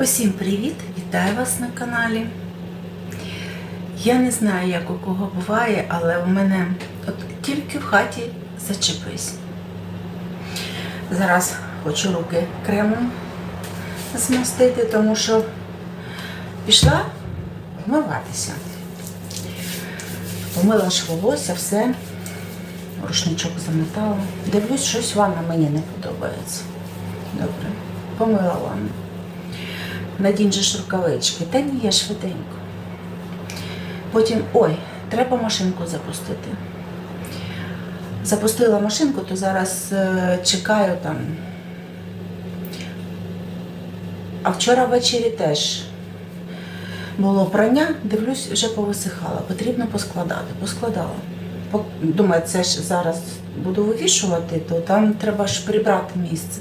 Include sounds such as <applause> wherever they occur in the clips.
Усім привіт! Вітаю вас на каналі. Я не знаю, як у кого буває, але у мене от тільки в хаті зачепись. Зараз хочу руки кремом змастити, тому що пішла вмиватися. Помила ж волосся, все, рушничок замотала. Дивлюсь, щось ванна мені не подобається. Добре, помила ванну. Надінь же ж рукавички. Та ні, я швиденько. Потім, ой, треба машинку запустити. Запустила машинку, то зараз е, чекаю там. А вчора ввечері теж було прання, дивлюсь, вже повисихала. Потрібно поскладати. Поскладала. Думаю, це ж зараз буду вивішувати, то там треба ж прибрати місце.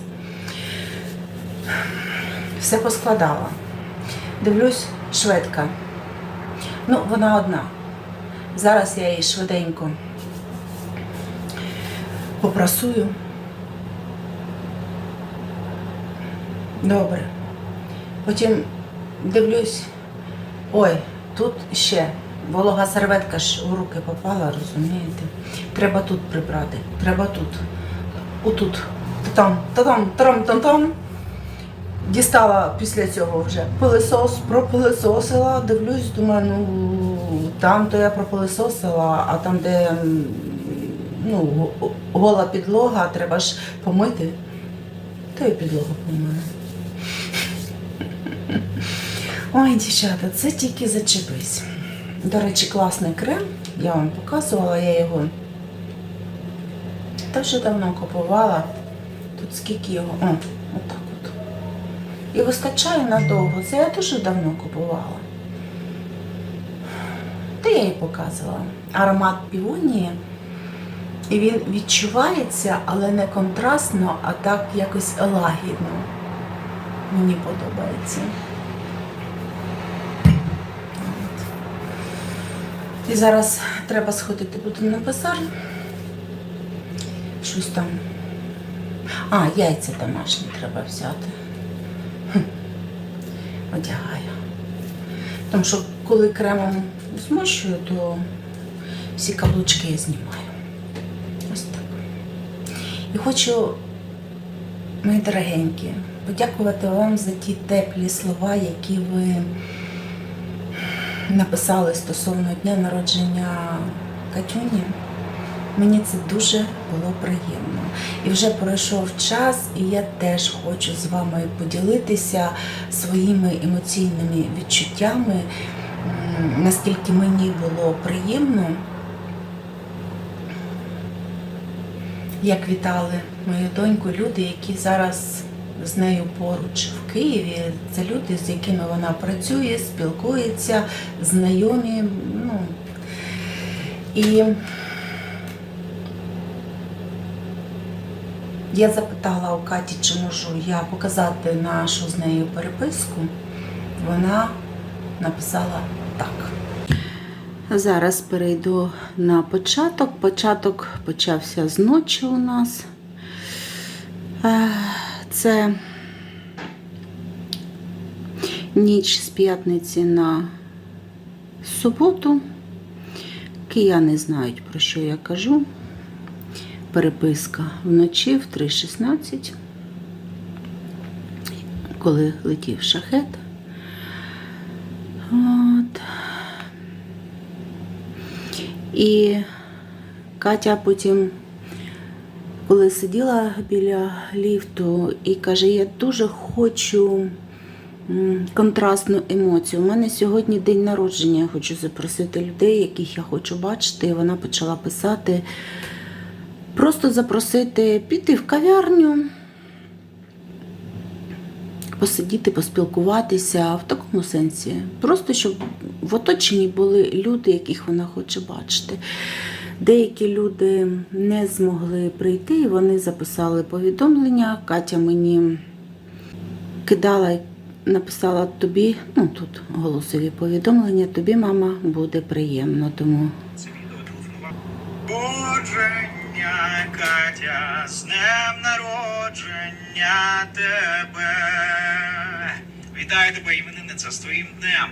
Все поскладала. Дивлюсь, шведка. Ну, вона одна. Зараз я її швиденько попрасую. Добре. Потім дивлюсь, ой, тут ще волога серветка ж у руки попала, розумієте? Треба тут прибрати, треба тут. Отут. Та-там, та-там, тарам-там-там. Дістала після цього вже пилисос, пропилисосила, дивлюсь, думаю, ну там то я пропилисосила, а там, де ну, гола підлога, треба ж помити, то і підлогу помию. <laughs> Ой, дівчата, це тільки зачепись. До речі, класний крем, я вам показувала, я його та вже давно купувала. Тут скільки його. О, отак от. І вистачає надовго. Це я дуже давно купувала. Та я їй показувала. Аромат півонії. І він відчувається, але не контрастно, а так якось лагідно. Мені подобається. І зараз треба сходити буду на базар. Щось там. А, яйця домашні треба взяти. Одягаю. Тому що коли кремом змощую, то всі каблучки я знімаю. Ось так. І хочу, мої дорогенькі, подякувати вам за ті теплі слова, які ви написали стосовно дня народження Катюні. Мені це дуже було приємно. І вже пройшов час, і я теж хочу з вами поділитися своїми емоційними відчуттями, наскільки мені було приємно, як вітали мою доньку люди, які зараз з нею поруч в Києві. Це люди, з якими вона працює, спілкується, знайомі. Ну, і Я запитала у Каті, чи можу я показати нашу з нею переписку. Вона написала так. Зараз перейду на початок. Початок почався з ночі у нас. Е, Це ніч з п'ятниці на суботу. Кияни знають, про що я кажу переписка вночі в 3.16, коли летів шахет. От. І Катя потім, коли сиділа біля ліфту, і каже, я дуже хочу контрастну емоцію. У мене сьогодні день народження, я хочу запросити людей, яких я хочу бачити. І вона почала писати. Просто запросити піти в кав'ярню, посидіти, поспілкуватися в такому сенсі. Просто щоб в оточенні були люди, яких вона хоче бачити. Деякі люди не змогли прийти, і вони записали повідомлення. Катя мені кидала, написала тобі, ну тут голосові повідомлення, тобі, мама, буде приємно. Тому Бодження, Катя, з днем народження тебе. Вітаю тебе, іменинниця, з твоїм днем.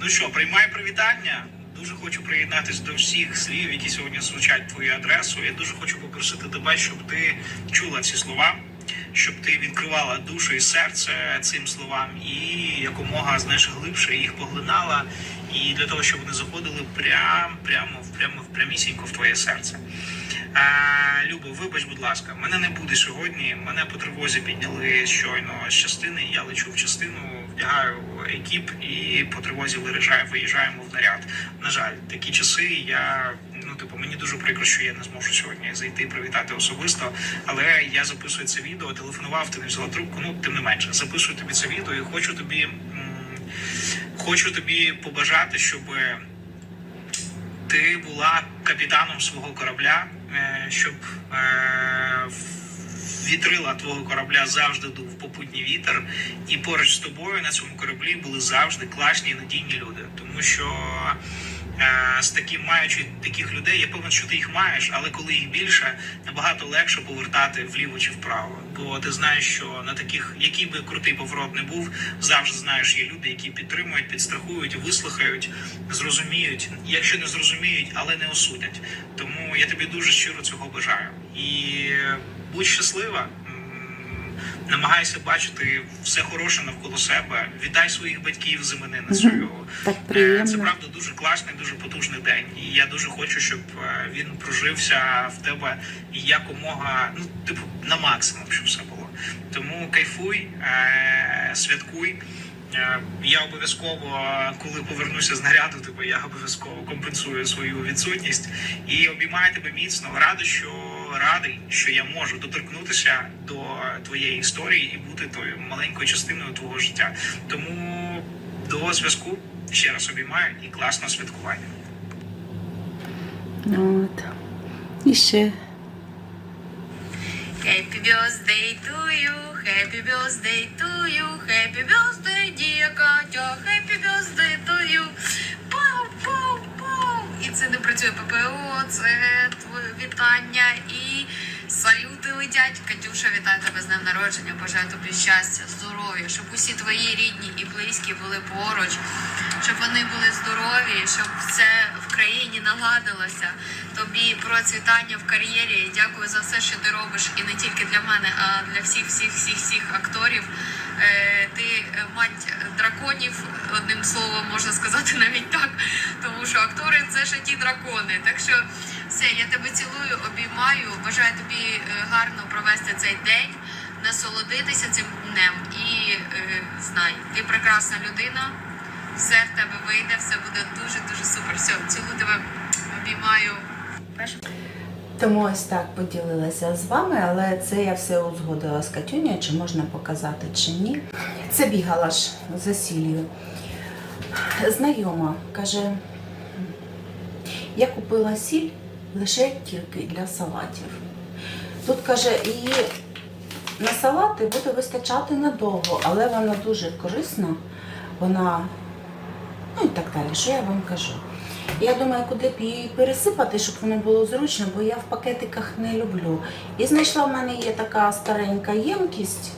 Ну що, приймай привітання. Дуже хочу приєднатися до всіх слів, які сьогодні звучать твою адресу. Я дуже хочу попросити тебе, щоб ти чула ці слова, щоб ти відкривала душу і серце цим словам і якомога знаєш, глибше їх поглинала. І для того, щоб вони заходили прям, прямо, прямо прямісінько в твоє серце. Любо, вибач, будь ласка, мене не буде сьогодні. Мене по тривозі підняли щойно з частини. Я лечу в частину, вдягаю екіп і по тривозі виїжджаю, виїжджаємо в наряд. На жаль, такі часи. Я ну типу, мені дуже прикро, що я не зможу сьогодні зайти привітати особисто. Але я записую це відео, телефонував, ти не взяла трубку. Ну тим не менше, записую тобі це відео і хочу тобі. м, Хочу тобі побажати, щоб ти була капітаном свого корабля, щоб е, вітрила твого корабля завжди дув попутній вітер, і поруч з тобою на цьому кораблі були завжди класні і надійні люди. Тому що е, з таким маючи таких людей, я певен, що ти їх маєш, але коли їх більше, набагато легше повертати вліво чи вправо. Бо ти знаєш, що на таких, який би крутий поворот не був, завжди знаєш, є люди, які підтримують, підстрахують, вислухають, зрозуміють, якщо не зрозуміють, але не осудять. Тому я тобі дуже щиро цього бажаю. І будь щаслива. Намагайся бачити все хороше навколо себе. Вітай своїх батьків з іменинницею. Так Е, приємно. Це правда дуже класний, дуже потужний день. І я дуже хочу, щоб е, він прожився в тебе якомога, ну, типу, на максимум, щоб все було. Тому кайфуй, е, святкуй. Я обов'язково, коли повернуся з наряду, типу, я обов'язково компенсую свою відсутність і обіймаю тебе міцно. Радий, що радий, що я можу доторкнутися до твоєї історії і бути тою маленькою частиною твого життя. Тому до зв'язку ще раз обіймаю і класного святкування. От. І ще Happy birthday to you, happy birthday to you, happy birthday, dear Катя, happy birthday to you. І це не працює ППО, це твоє вітання і салюти летять. Катюша, вітаю тебе з днем народження. Бажаю тобі щастя, здоров'я, щоб усі твої рідні і близькі були поруч, щоб вони були здорові, щоб все в країні наладилося. Тобі процвітання в кар'єрі. Дякую за все, що ти робиш, і не тільки для мене, а для всіх, всіх, всіх, всіх акторів. Е, Ти мать драконів, одним словом можна сказати навіть так, тому що актори це ж ті дракони. Так що все, я тебе цілую, обіймаю. Бажаю тобі е, гарно провести цей день, насолодитися цим днем. І е, знай, ти прекрасна людина, все в тебе вийде, все буде дуже дуже супер. Все, цілую тебе, обіймаю. Тому ось так поділилася з вами, але це я все узгодила з Катюнею, чи можна показати, чи ні. Це бігала ж за сіллю. Знайома каже, я купила сіль лише тільки для салатів. Тут каже, її на салати буде вистачати надовго, але вона дуже корисна, вона, ну і так далі, що я вам кажу. Я думаю, куди б її пересипати, щоб воно було зручно, бо я в пакетиках не люблю. І знайшла в мене є така старенька ємкість,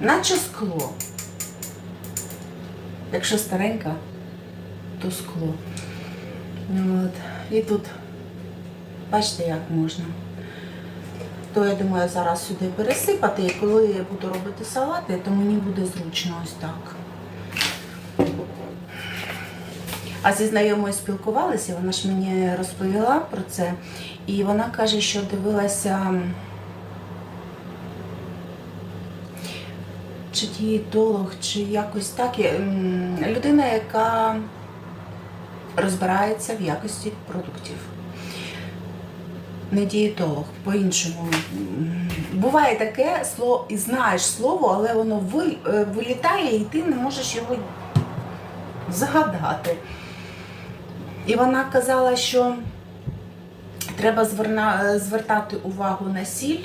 наче скло. Якщо старенька, то скло. От. І тут, бачите, як можна. То я думаю зараз сюди пересипати, і коли я буду робити салати, то мені буде зручно ось так. А зі знайомою спілкувалася, вона ж мені розповіла про це. І вона каже, що дивилася чи дієтолог, чи якось так. Людина, яка розбирається в якості продуктів. Не дієтолог, по-іншому. Буває таке слово, і знаєш слово, але воно е, вилітає, і ти не можеш його згадати. І вона казала, що треба зверна- звертати увагу на сіль,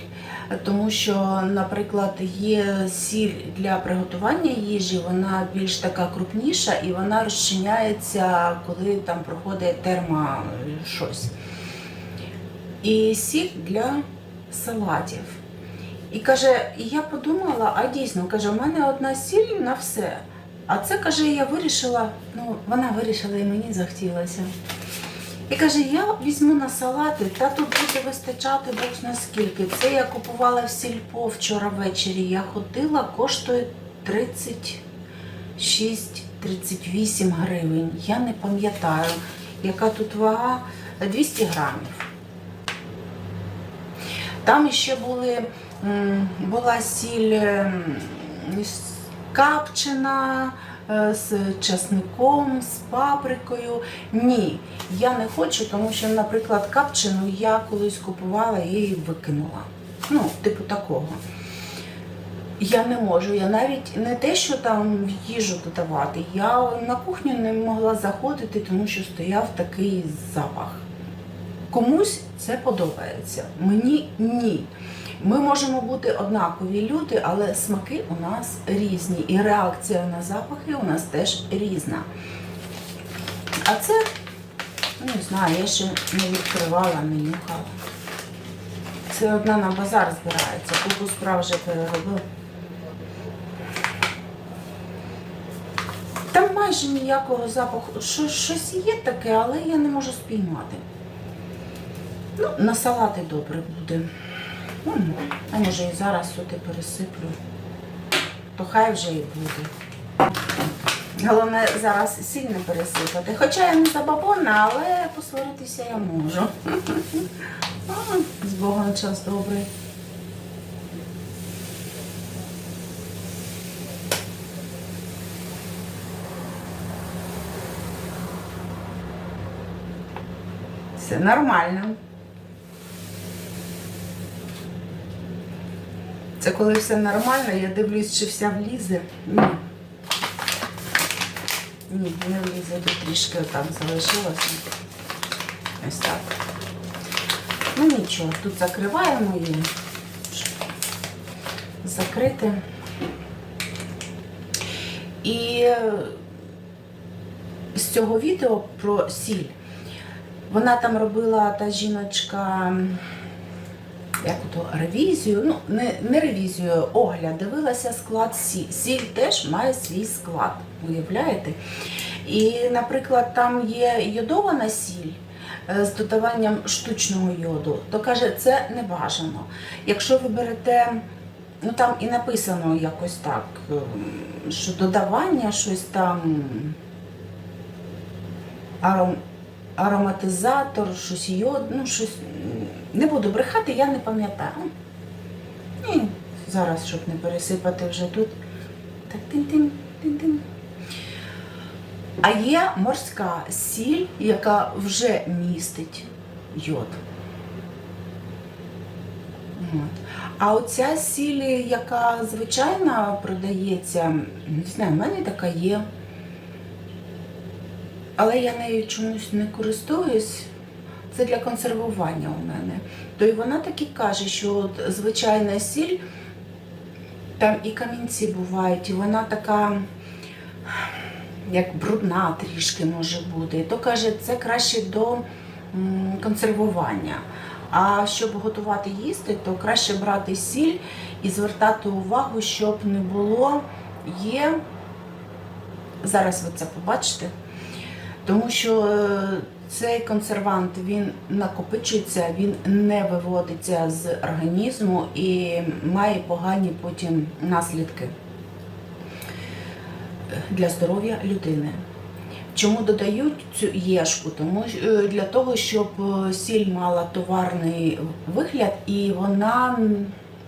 тому що, наприклад, є сіль для приготування їжі, вона більш така крупніша і вона розчиняється, коли там проходить термо щось. І сіль для салатів. І каже, і я подумала, а дійсно, каже, у мене одна сіль на все. А це каже, я вирішила, ну вона вирішила і мені захотілося. І каже, я візьму на салати, та тут буде вистачати Бог зна скільки. Це я купувала в сільпо вчора ввечері. Я ходила, коштує 36-38 гривень. Я не пам'ятаю, яка тут вага 200 грамів. Там ще були, була сіль капчена е, з часником, з паприкою. Ні, я не хочу, тому що, наприклад, капчену я колись купувала і викинула. Ну, типу такого. Я не можу, я навіть не те, що там їжу додавати, я на кухню не могла заходити, тому що стояв такий запах. Комусь це подобається, мені ні. Ми можемо бути однакові люди, але смаки у нас різні, і реакція на запахи у нас теж різна. А це, ну, не знаю, я ще не відкривала, не нюхала. Це одна на базар збирається, купу справ вже переробив. Там майже ніякого запаху. Що, щось є таке, але я не можу спіймати. Ну, на салати добре буде. А може і зараз сюди пересиплю. То хай вже і буде. Головне зараз сіль не пересипати. Хоча я не забабонна, але посваритися я можу. <laughs> З Богом час добрий. Все нормально. Це коли все нормально, я дивлюсь, чи вся влізе. Ні. Ні, не влізе, тут трішки там залишилося. Ось так. Ну нічого, тут закриваємо її. Закрити. І е, з цього відео про сіль. Вона там робила та жіночка як то ревізію, ну не, не ревізію, огляд, дивилася склад сіль. Сіль теж має свій склад, уявляєте? І, наприклад, там є йодована сіль е, з додаванням штучного йоду, то каже, це не бажано. Якщо ви берете, ну там і написано якось так, ем, що додавання щось там аром, ароматизатор, щось йод, ну щось. Не буду брехати, я не пам'ятаю. І зараз, щоб не пересипати вже тут. Так, тин-тин, тин-тин. А є морська сіль, яка вже містить йод. А оця сіль, яка звичайно продається, не знаю, в мене така є. Але я нею чомусь не користуюсь. Це для консервування у мене. То й вона так і каже, що от звичайна сіль, там і камінці бувають, і вона така, як брудна трішки може бути. То каже, це краще до консервування. А щоб готувати їсти, то краще брати сіль і звертати увагу, щоб не було є. Зараз ви це побачите. Тому що е, цей консервант він накопичується, він не виводиться з організму і має погані потім наслідки для здоров'я людини. Чому додають цю єшку? Тому е, для того, щоб е, сіль мала товарний вигляд і вона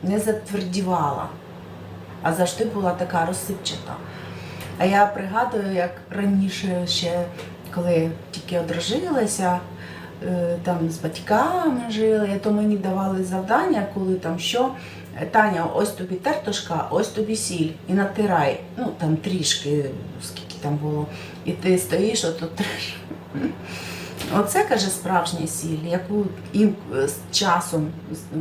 не затвердівала, а завжди була така розсипчата. А я пригадую, як раніше ще, коли тільки одружилася, е, там з батьками жили, то мені давали завдання, коли там що. Таня, ось тобі тертушка, ось тобі сіль. І натирай. Ну там трішки, скільки там було. І ти стоїш, ото треш. <laughs> Оце каже справжня сіль, яку ін- з часом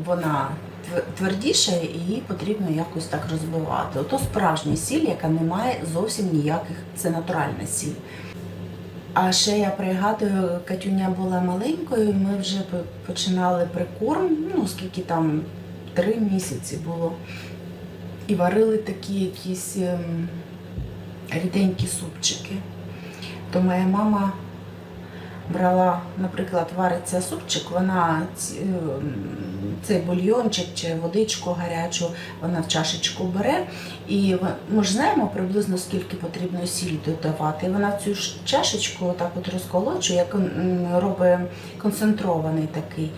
вона твер- твердіша і її потрібно якось так розбивати. Ото справжня сіль, яка не має зовсім ніяких, це натуральна сіль. А ще я пригадую, Катюня була маленькою, ми вже починали прикорм, ну скільки там три місяці було. І варили такі якісь ем, ріденькі супчики. То моя мама брала, наприклад, вариться супчик, вона ем, цей бульйончик чи водичку гарячу, вона в чашечку бере. І ми ж знаємо приблизно скільки потрібно сіль додавати. Вона цю чашечку отак от розколочує, як робить концентрований такий.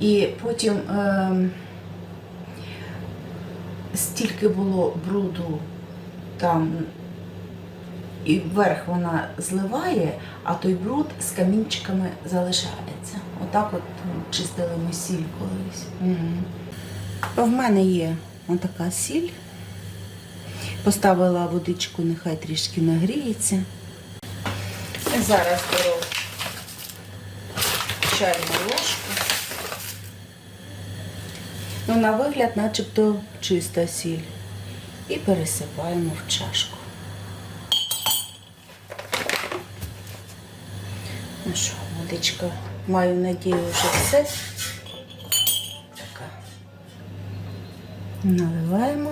І потім ем, стільки було бруду там, і вверх вона зливає, а той бруд з камінчиками залишається. Отак от чистили ми сіль колись. Угу. В мене є отака сіль. Поставила водичку, нехай трішки нагріється. І зараз беру чайну ложку. Ну, на вигляд, начебто чиста сіль. І пересипаємо в чашку. Ну що, водичка, маю надію, що все. Така. Наливаємо.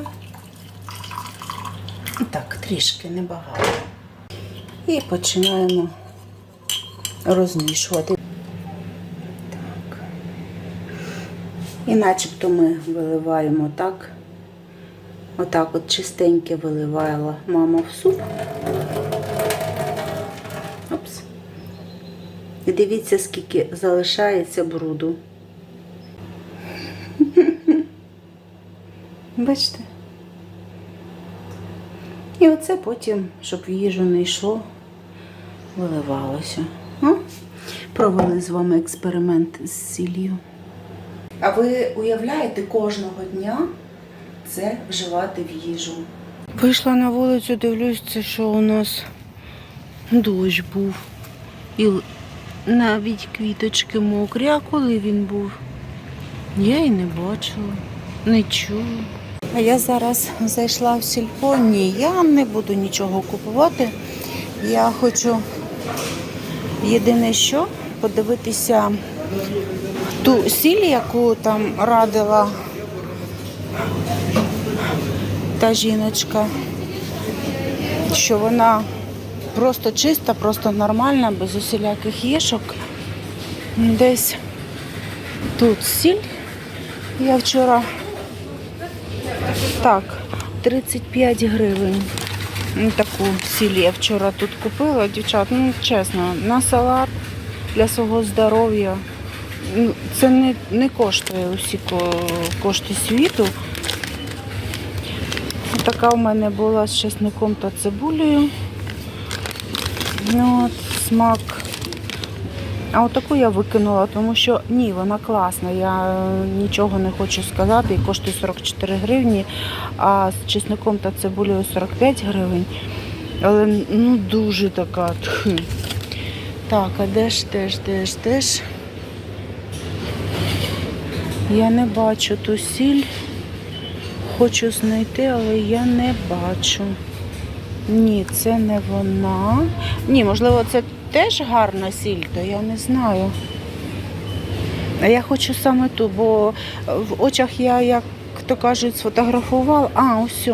Так, трішки небагато. І починаємо розмішувати. Так. І начебто ми виливаємо так. Отак от чистеньке виливала мама в суп. І дивіться, скільки залишається бруду. <laughs> Бачите? І оце потім, щоб в їжу не йшло, виливалося. А? Провели з вами експеримент з сіллю. А ви уявляєте кожного дня це вживати в їжу? Вийшла на вулицю, дивлюсь, це що у нас дощ був. І навіть квіточки мокрі, а коли він був? Я і не бачила, не чула. А я зараз зайшла в сільпо. Ні, я не буду нічого купувати. Я хочу єдине що подивитися ту сіль, яку там радила та жіночка, що вона просто чиста, просто нормальна, без усіляких єшок. Десь тут сіль. Я вчора так, 35 гривень. Ну, Таку сіль я вчора тут купила, дівчат, ну чесно, на салат для свого здоров'я. Ну, Це не, не коштує усі кошти світу. Така в мене була з чесником та цибулею. Ну, от, смак. А отаку я викинула, тому що ні, вона класна. Я е, нічого не хочу сказати. І коштує 44 гривні, а з чесником та цибулею 45 гривень. Але ну дуже така. Так, а де ж, де ж, де ж, де ж? Я не бачу ту сіль. Хочу знайти, але я не бачу. Ні, це не вона. Ні, можливо, це теж гарна сіль, я не знаю. А я хочу саме ту, бо в очах я, як то кажуть, сфотографувала. А, ось.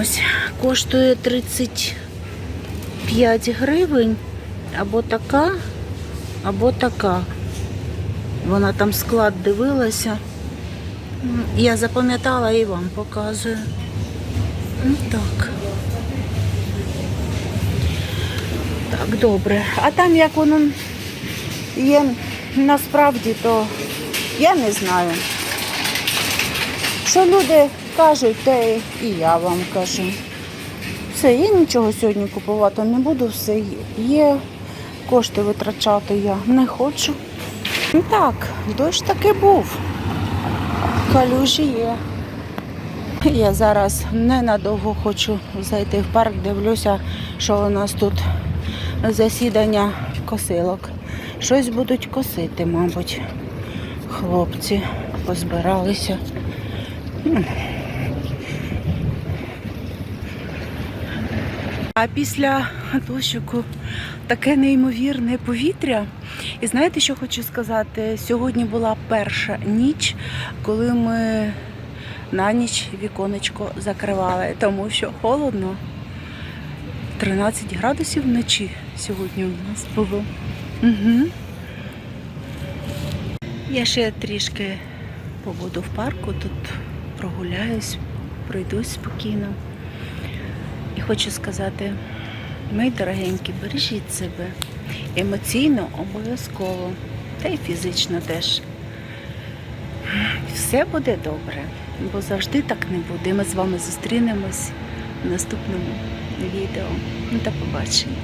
Ось, коштує 35 гривень. Або така, або така. Вона там склад дивилася. Я запам'ятала і вам показую. Ну, Так. Так, добре. А там як воно є насправді, то я не знаю. Що люди кажуть, те і я вам кажу. Все, я нічого сьогодні купувати не буду, все є. Кошти витрачати я не хочу. Ну Так, дощ таки був. Калюжі є. Я зараз ненадовго хочу зайти в парк, дивлюся, що у нас тут засідання косилок. Щось будуть косити, мабуть. Хлопці позбиралися. А після дощику таке неймовірне повітря. І знаєте, що хочу сказати? Сьогодні була перша ніч, коли ми на ніч віконечко закривали, тому що холодно. 13 градусів вночі сьогодні у нас було. Угу. Я ще трішки побуду в парку, тут прогуляюсь, пройдусь спокійно. І хочу сказати, мої дорогенькі, бережіть себе емоційно обов'язково, та й фізично теж. Все буде добре, бо завжди так не буде. Ми з вами зустрінемось в наступному відео. Ну, До побачення.